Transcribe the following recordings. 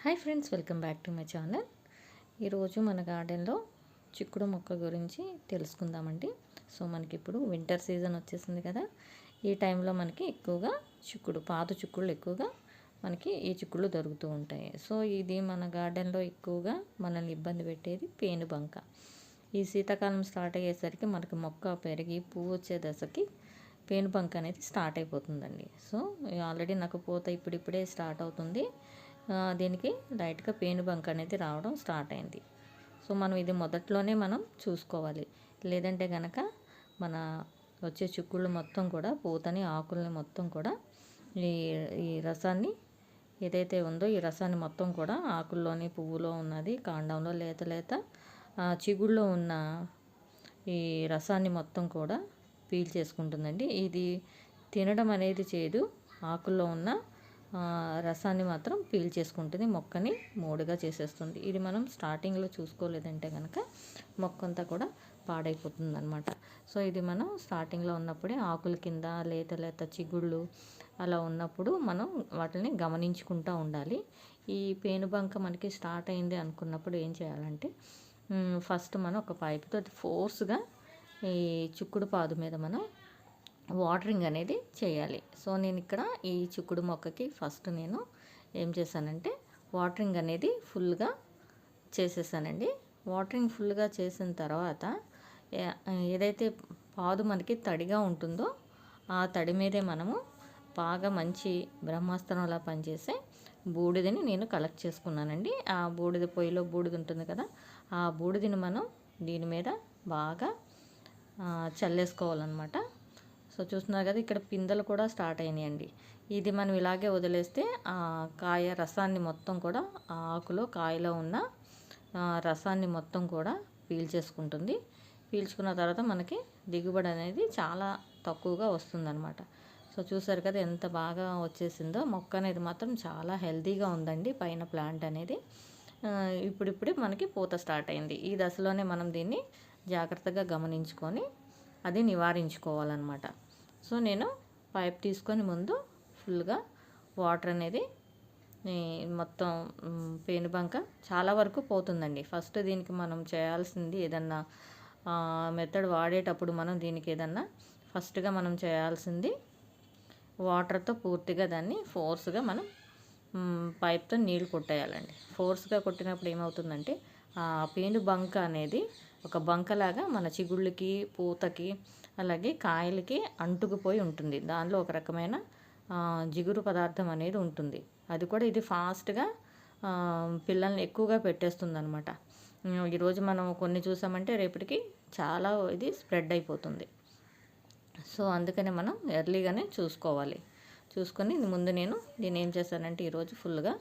Hi friends welcome back to my channel. ఈరోజు మన గార్డెన్లో చిక్కుడు మొక్క గురించి తెలుసుకుందామండి. సో మనకి ఇప్పుడు వింటర్ సీజన్ వచ్చేసింది కదా. ఈ టైంలో మనకి ఎక్కువగా చిక్కుడు పాత చిక్కుళ్ళు ఎక్కువగా మనకి ఈ చిక్కుళ్ళు దొరుకుతూ ఉంటాయి. సో ఇది మన గార్డెన్లో ఎక్కువగా మనల్ని ఇబ్బంది పెట్టేది పేను బంక. ఈ శీతాకాలం స్టార్ట్ అయ్యేసరికి మనకి మొక్క పెరిగి పువ్వు వచ్చే దశకి పేను బంక అనేది స్టార్ట్ అయిపోతుందండి. సో ఆల్రెడీ నాకు పూత ఇప్పుడిప్పుడే స్టార్ట్ అవుతుంది. దీనికి లైట్గా పేను బంక్ అనేది రావడం స్టార్ట్ అయింది. సో మనం ఇది మొదట్లోనే మనం చూసుకోవాలి. లేదంటే కనుక మన వచ్చే చిక్కుళ్ళు మొత్తం కూడా పూతని ఆకుల్ని మొత్తం కూడా ఈ ఈ రసాన్ని ఏదైతే ఉందో ఈ రసాన్ని మొత్తం కూడా ఆకుల్లోని పువ్వులో ఉన్నది కాండంలో లేత లేత చిగుళ్ళలో ఉన్న ఈ రసాన్ని మొత్తం కూడా పీల్ చేసుకుంటుందండి. ఇది తినడం అనేది చేయదు ఆకుల్లో ఉన్న రసాన్ని మాత్రం పీల్ చేసుకుంటుంది మొక్కని మూడుగా చేసేస్తుంది. ఇది మనం స్టార్టింగ్లో చూసుకోలేదంటే కనుక మొక్క అంతా కూడా పాడైపోతుంది అనమాట సో ఇది మనం స్టార్టింగ్లో ఉన్నప్పుడే ఆకుల కింద లేత లేత చిగుళ్ళు అలా ఉన్నప్పుడు మనం వాటిని గమనించుకుంటూ ఉండాలి. ఈ పేనుబంక మనకి స్టార్ట్ అయింది అనుకున్నప్పుడు ఏం చేయాలంటే ఫస్ట్ మనం ఒక పైపుతో ఫోర్స్గా ఈ చిక్కుడు పాదు మీద మనం వాటరింగ్ అనేది చేయాలి. సో నేను ఇక్కడ ఈ చిక్కుడు మొక్కకి ఫస్ట్ నేను ఏం చేశానంటే వాటరింగ్ అనేది ఫుల్గా చేసేసానండి. వాటరింగ్ ఫుల్గా చేసిన తర్వాత ఏదైతే పాదు మనకి తడిగా ఉంటుందో ఆ తడి మీదే మనము బాగా మంచి బ్రహ్మాస్త్రంలా పనిచేసే బూడిదని నేను కలెక్ట్ చేసుకున్నానండి. ఆ బూడిద పొయ్యిలో బూడిద ఉంటుంది కదా ఆ బూడిదని మనం దీని మీద బాగా చల్లేసుకోవాలన్నమాట. సో చూస్తున్నారు కదా ఇక్కడ పిందెలు కూడా స్టార్ట్ అయినాయండి. ఇది మనం ఇలాగే వదిలేస్తే కాయ రసాన్ని మొత్తం కూడా ఆకులో కాయలో ఉన్న రసాన్ని మొత్తం కూడా పీల్చేసుకుంటుంది. పీల్చుకున్న తర్వాత మనకి దిగుబడి అనేది చాలా తక్కువగా వస్తుందన్నమాట. సో చూసారు కదా ఎంత బాగా వచ్చేసిందో. మొక్క అనేది మాత్రం చాలా హెల్తీగా ఉందండి పైన ప్లాంట్ అనేది. ఇప్పుడిప్పుడే మనకి పూత స్టార్ట్ అయింది. ఈ దశలోనే మనం దీన్ని జాగ్రత్తగా గమనించుకొని అది నివారించుకోవాలన్నమాట. సో నేను పైప్ తీసుకొని ముందు ఫుల్గా వాటర్ అనేది మొత్తం పేనుబంక చాలా వరకు పోతుందండి. ఫస్ట్ దీనికి మనం చేయాల్సింది ఏదన్నా మెథడ్ వాడేటప్పుడు మనం దీనికి ఏదన్నా ఫస్ట్గా మనం చేయాల్సింది వాటర్తో పూర్తిగా దాన్ని ఫోర్స్గా మనం పైప్తో నీళ్ళు కొట్టేయాలండి. ఫోర్స్గా కొట్టినప్పుడు ఏమవుతుందంటే ఆ పేను బంక అనేది ఒక బంకలాగా మన చిగుళ్ళకి పూతకి అలాగే కాయలకి అంటుకుపోయి ఉంటుంది. దానిలో ఒక రకమైన జిగురు పదార్థం అనేది ఉంటుంది. అది కూడా ఇది ఫాస్ట్గా పిల్లల్ని ఎక్కువగా పెట్టేస్తుంది అనమాట ఈరోజు మనం కొన్ని చూసామంటే రేపటికి చాలా ఇది స్ప్రెడ్ అయిపోతుంది. సో అందుకనే మనం ఎర్లీగానే చూసుకోవాలి. చూసుకొని ముందు నేను దీన్ని ఏం చేశానంటే ఈరోజు ఫుల్గా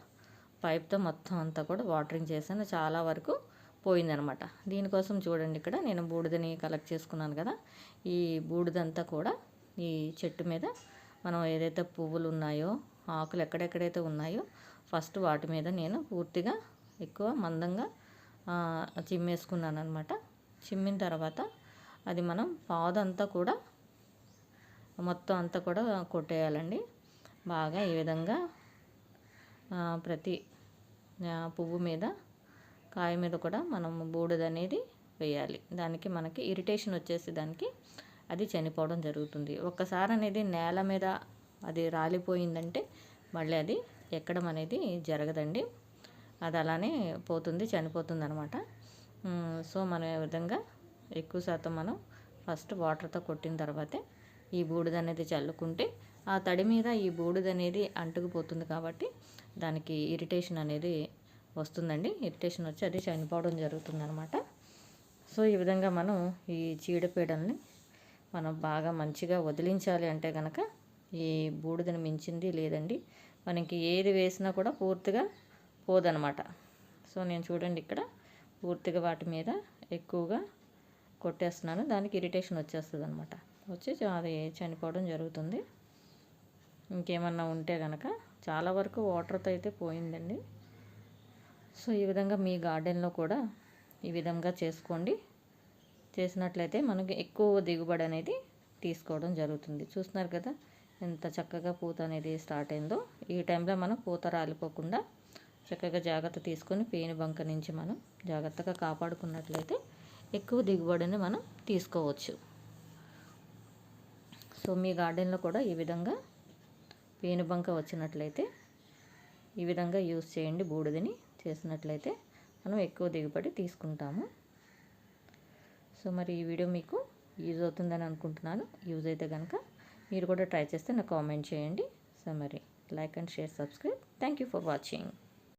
పైప్తో మొత్తం అంతా కూడా వాటరింగ్ చేశాను. చాలా వరకు పోయిందనమాట. దీనికోసం చూడండి ఇక్కడ నేను బూడిదని కలెక్ట్ చేసుకున్నాను కదా. ఈ బూడిదంతా కూడా ఈ చెట్టు మీద మనం ఏదైతే పువ్వులు ఉన్నాయో ఆకులు ఎక్కడెక్కడైతే ఉన్నాయో ఫస్ట్ వాటి మీద నేను పూర్తిగా ఎక్కువ మందంగా చిమ్మేసుకున్నాను అనమాట చిమ్మిన తర్వాత అది మనం పాదంతా కూడా మొత్తం అంతా కూడా కొట్టేయాలండి. బాగా ఈ విధంగా ప్రతి పువ్వు మీద కాయ మీద కూడా మనం బూడిద అనేది వేయాలి. దానికి మనకి ఇరిటేషన్ వచ్చేసి దానికి అది చనిపోవడం జరుగుతుంది. ఒక్కసారి అనేది నేల మీద అది రాలిపోయిందంటే మళ్ళీ అది ఎక్కడం అనేది జరగదండి. అది అలానే పోతుంది చనిపోతుంది అనమాట సో మనం ఈ విధంగా ఎక్కువ శాతం మనం ఫస్ట్ వాటర్తో కొట్టిన తర్వాతే ఈ బూడిద అనేది చల్లుకుంటే ఆ తడి మీద ఈ బూడిద అనేది అంటుకుపోతుంది కాబట్టి దానికి ఇరిటేషన్ అనేది వస్తుందండి. ఇరిటేషన్ వచ్చి అది చనిపోవడం జరుగుతుంది అనమాట సో ఈ విధంగా మనం ఈ చీడపీడల్ని మనం బాగా మంచిగా వదిలించాలి అంటే కనుక ఈ బూడిదని మించింది లేదండి. మనకి ఏది వేసినా కూడా పూర్తిగా పోదనమాట సో నేను చూడండి ఇక్కడ పూర్తిగా వాటి మీద ఎక్కువగా కొట్టేస్తున్నాను. దానికి ఇరిటేషన్ వచ్చేస్తుంది అనమాట వచ్చి అది చనిపోవడం జరుగుతుంది. ఇంకేమన్నా ఉంటే కనుక చాలా వరకు వాటర్తో అయితే పోయిందండి. సో ఈ విధంగా మీ గార్డెన్లో కూడా ఈ విధంగా చేసుకోండి. చేసినట్లయితే మనకి ఎక్కువ దిగుబడి అనేది తీసుకోవడం జరుగుతుంది. చూస్తున్నారు కదా ఎంత చక్కగా పూత అనేది స్టార్ట్ అయిందో. ఈ టైంలో మనం పూత రాలిపోకుండా చక్కగా జాగ్రత్త తీసుకొని పేను బంక నుంచి మనం జాగ్రత్తగా కాపాడుకున్నట్లయితే ఎక్కువ దిగుబడిని మనం తీసుకోవచ్చు. సో మీ గార్డెన్లో కూడా ఈ విధంగా పేనుబంక వచ్చినట్లయితే ఈ విధంగా యూస్ చేయండి బూడిదని. చేసినట్లయితే మనం ఎక్కువ దిగుబడి తీసుకుంటాము. సో మరి ఈ వీడియో మీకు యూజ్ అవుతుందని అనుకుంటున్నాను. యూజ్ అయితే కనుక మీరు కూడా ట్రై చేస్తే నాకు కామెంట్ చేయండి. సో మరి like and share subscribe. Thank you for watching.